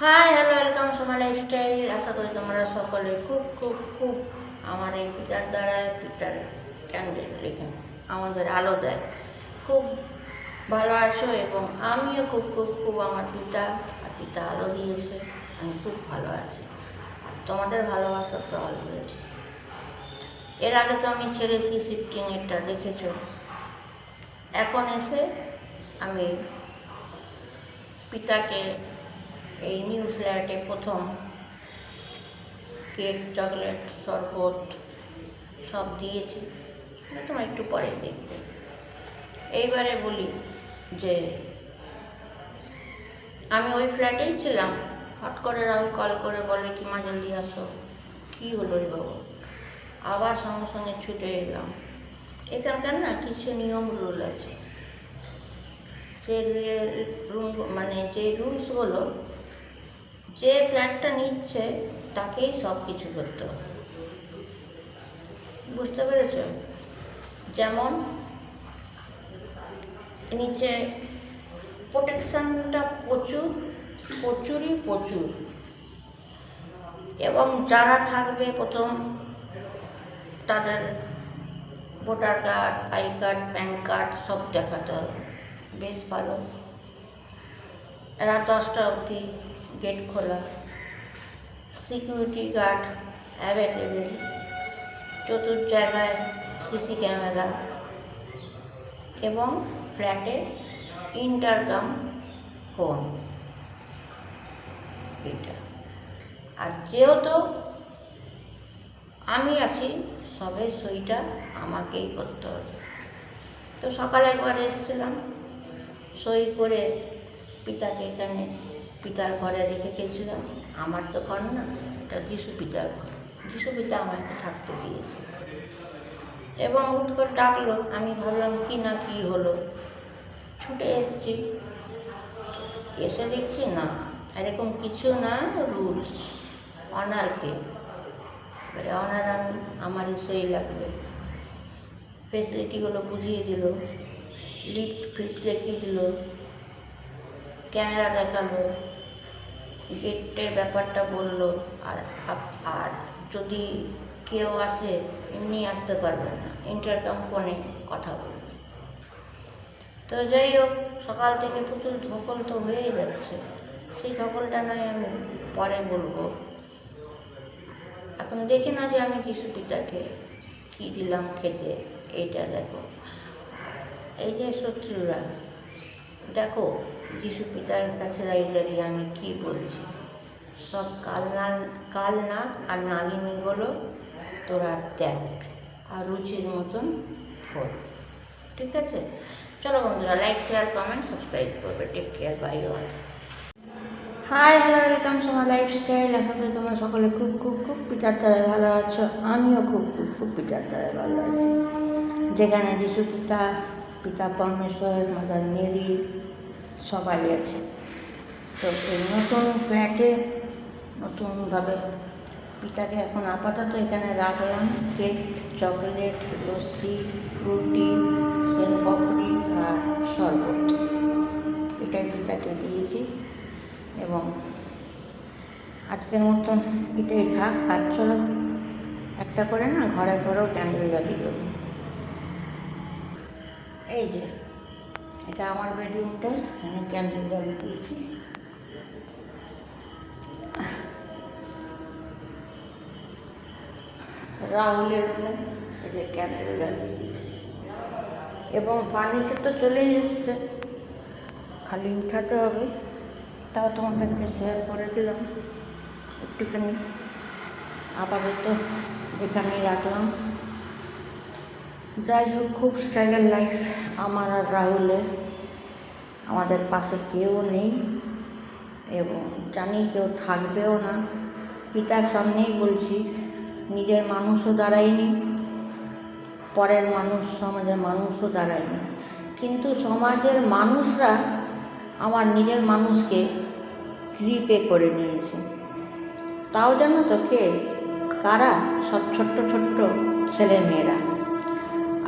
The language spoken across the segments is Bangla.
Hi hello welcome Soma lifestyle আশা করি তোমরা সকলে খুব খুব খুব আমার এই পিতার দ্বারা পিতার ক্যান্ডেল রেখে আমাদের আলো দেয়। খুব ভালো আছো এবং আমিও খুব খুব খুব আমার পিতা, আর পিতা আলো দিয়েছে, আমি খুব ভালো আছি। তোমাদের ভালোবাসা তো অলওয়েজ এর আগে তো আমি ছেড়েছি শিফটিংয়েরটা দেখেছ? এখন এসে আমি পিতাকে এই নিউ ফ্ল্যাটে প্রথম। কেক, চকলেট, শরবত, সব দিয়েছি। তোমার একটু পরে দেখবে। এইবারে বলি যে, আমি ওই ফ্ল্যাটেই ছিলাম। হট করে রাহুল কল করে বলে, কি মা জলদি আসো? কী হলো রে বাবু? আবার সঙ্গে সঙ্গে ছুটে এলাম। এখানকার না কিছু নিয়ম রুল আছে। সে রুম মানে যে রুলসগুলো যে ফ্ল্যাটটা নিচ্ছে, তাকেই সব কিছু করতে হবে। বুঝতে পেরেছ? যেমন, নিচে প্রোটেকশনটা প্রচুর, প্রচুরই প্রচুর। এবং যারা থাকবে প্রথম, তাদের voter card I card PAN card সব দেখাতে হবে। বেশ ভালো। রাত দশটা অবধি গেট খোলা। Security guard available. চতুর জায়গায় সিসি ক্যামেরা এবং ফ্ল্যাটে ইন্টারকাম ফোন। এটা। আর যেহেতু আমি আছি, সবে সইটা আমাকেই করতে হবে। তো সকালে একবার এসেছিলাম, সই করে পিতাকে এখানে পিতার ঘরে রেখে গেছিলাম। আমার তো ঘর না, এটা যিশু পিতার ঘর। যিশু পিতা আমাকে থাকতে দিয়েছে। এবং হুট করে ডাকলো, আমি ভাবলাম, কি না কি হলো? ছুটে এসছি। এসে দেখছি, না, এরকম কিছু না, রুলস, অনারকে। এবারে অনার আমি আমারই সই লাগবে। ফেসিলিটিগুলো বুঝিয়ে দিল লিফট ফিফট দেখিয়ে দিল। ক্যামেরা দেখাল গেটের ব্যাপারটা বলল, আর আর যদি কেউ আসে, এমনি আসতে পারবে না। ইন্টারকাম ফোনে কথা বলবে। তো যাই হোক, সকাল থেকে প্রচুর ধকল তো হয়েই যাচ্ছে। সেই ধকলটা নয়, আমি পরে বলব। এখন দেখি না যে আমি পিতাকে কী দিলাম খেতে, এইটা দেখো। এই যে শত্রুরা, দেখো যিশু পিতার কাছে দাঁড়িয়ে আমি কি বলছি? সব কাল না, কাল নাক আর নাগিনীগুলো তোরা দেখ, আর রুচির মতন ফোর ঠিক আছে? চলো বন্ধুরা লাইক শেয়ার কমেন্ট সাবস্ক্রাইব করবে। Take care bye all hi hello welcome Soma lifestyle আশা করি তোমরা সকলে খুব খুব খুব পিতার দ্বারায় ভালো আছো। আমিও খুব খুব খুব পিতার দ্বারায় ভালো আছি। যেখানে যিশু পিতা পিতা পরমেশ্বর মাদার মেরি সবাই আছে। তো এই নতুন ফ্ল্যাটে নতুনভাবে পিতাকে এখন আপাতত এখানে রাখলাম কেক, চকলেট, লস্যি, রুটি সেন পাপড়ি আর শরবত। এটাই পিতাকে দিয়েছি এবং আজকের মতন এটাই থাক। আর চলো, একটা করে না ঘরে ঘরেও ক্যান্ডেল জ্বালিয়ে দেবো। এই যে। এটা আমার বেডরুমটা এখানে ক্যান্ডেল জ্বালিয়ে দিয়েছি রাহুলের রুমে ক্যান্ডেল জ্বালিয়ে দিয়েছি এবং পানিতে তো চলেই এসছে। খালি উঠাতে হবে। তাও তোমাদেরকে শেয়ার করে দিলাম। একটুখানি আপাতত এখানেই রাখলাম। যাই হোক খুব স্ট্রাগল লাইফ আমার আর রাহুলের। আমাদের পাশে কেউ নেই এবং জানি কেউ থাকবেও না। পিতার সামনেই বলছি, নিজের মানুষও দাঁড়ায়নি, পরের মানুষ সমাজের মানুষও দাঁড়ায়নি। কিন্তু সমাজের মানুষরা আমার নিজের মানুষকে গ্রিপে করে নিয়েছে। তাও জানো তো কে? কারা? সব ছোট্ট ছোট্ট ছেলে মেয়েরা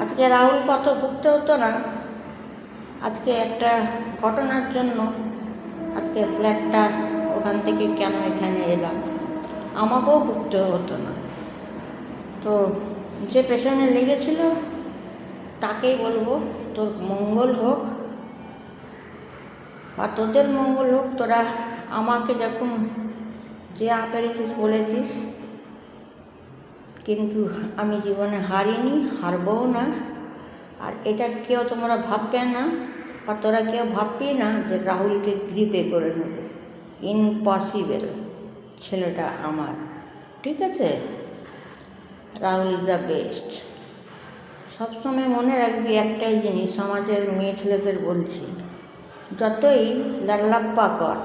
আজকে রাহুল কত ভুগতে হতো না। আজকে একটা ঘটনার জন্য আজকে ফ্ল্যাটটা ওখান থেকে কেন এখানে এলাম? আমাকেও ভুগতে হতো না। তো যে পেছনে লেগেছিল, তাকেই বলব, তোর মঙ্গল হোক বা তোদের মঙ্গল হোক, তোরা আমাকে যখন যে পেরেছিস বলেছিস কিন্তু আমি জীবনে হারিনি, হারবও না। আর এটা কেউ তোমরা ভাববে না আর তোরা কেউ ভাববি না যে রাহুলকে গ্রিপে করে নেব। ইম্পসিবল ছেলেটা আমার। ঠিক আছে? রাহুল ইজ দ্য বেস্ট সবসময় মনে রাখবি একটাই জিনিস, সমাজের মেয়ে ছেলেদের বলছি, যতই লাল্লাপ্পা কর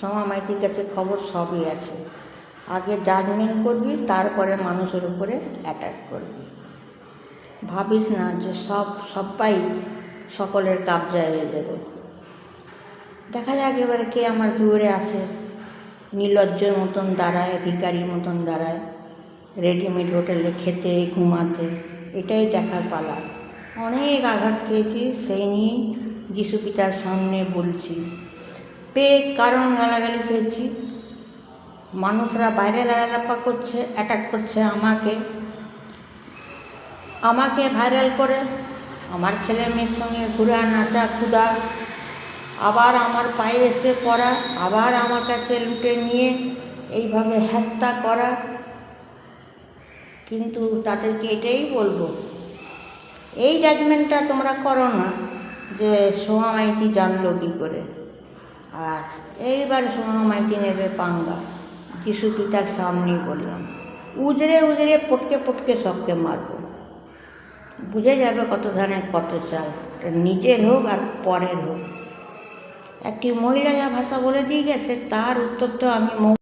সোমা মাইতির কাছে খবর সবই আছে। আগে জাজমেন্ট করবি, তারপরে মানুষের উপরে অ্যাটাক করবি। ভাবিস না যে সব সবাই সকলের কাবজায় হয়ে যাবে। দেখা যাক এবারে কে আমার দুয়ারে আসে নির্লজ্জের মতন দাঁড়ায় ভিকারির মতন দাঁড়ায় রেডিমেড হোটেলে খেতে, ঘুমাতে, এটাই দেখার পালা। অনেক আঘাত খেয়েছি, সেই নিয়েই যিশু পিতার সামনে বলছি পেয়ে কারণ গালাগালি খেয়েছি? মানুষরা বাইরে লালালাপা করছে অ্যাটাক করছে আমাকে। আমাকে ভাইরাল করে। আমার ছেলে মেয়ের সঙ্গে ঘুরা, নাচা, কুদা। আবার আমার পায়ে এসে পড়া, আবার আমার কাছে লুটে নিয়ে এইভাবে হ্যাস্তা করা। কিন্তু তাদেরকে এটাই বলব, এই জাজমেন্টটা তোমরা করো না যে সোমা মাইতি জানলো কী করে। আর এইবার সোমা মাইতি নেবে পাঙ্গা। যিশু পিতার সামনেই বললাম উজরে উজরে পটকে পটকে সবকে মারব বুঝে যাবে কত ধরনের কত চাল নিজের হোক আর পরের হোক একটি মহিলা যা ভাষা বলে দিয়ে গেছে তার উত্তর তো আমি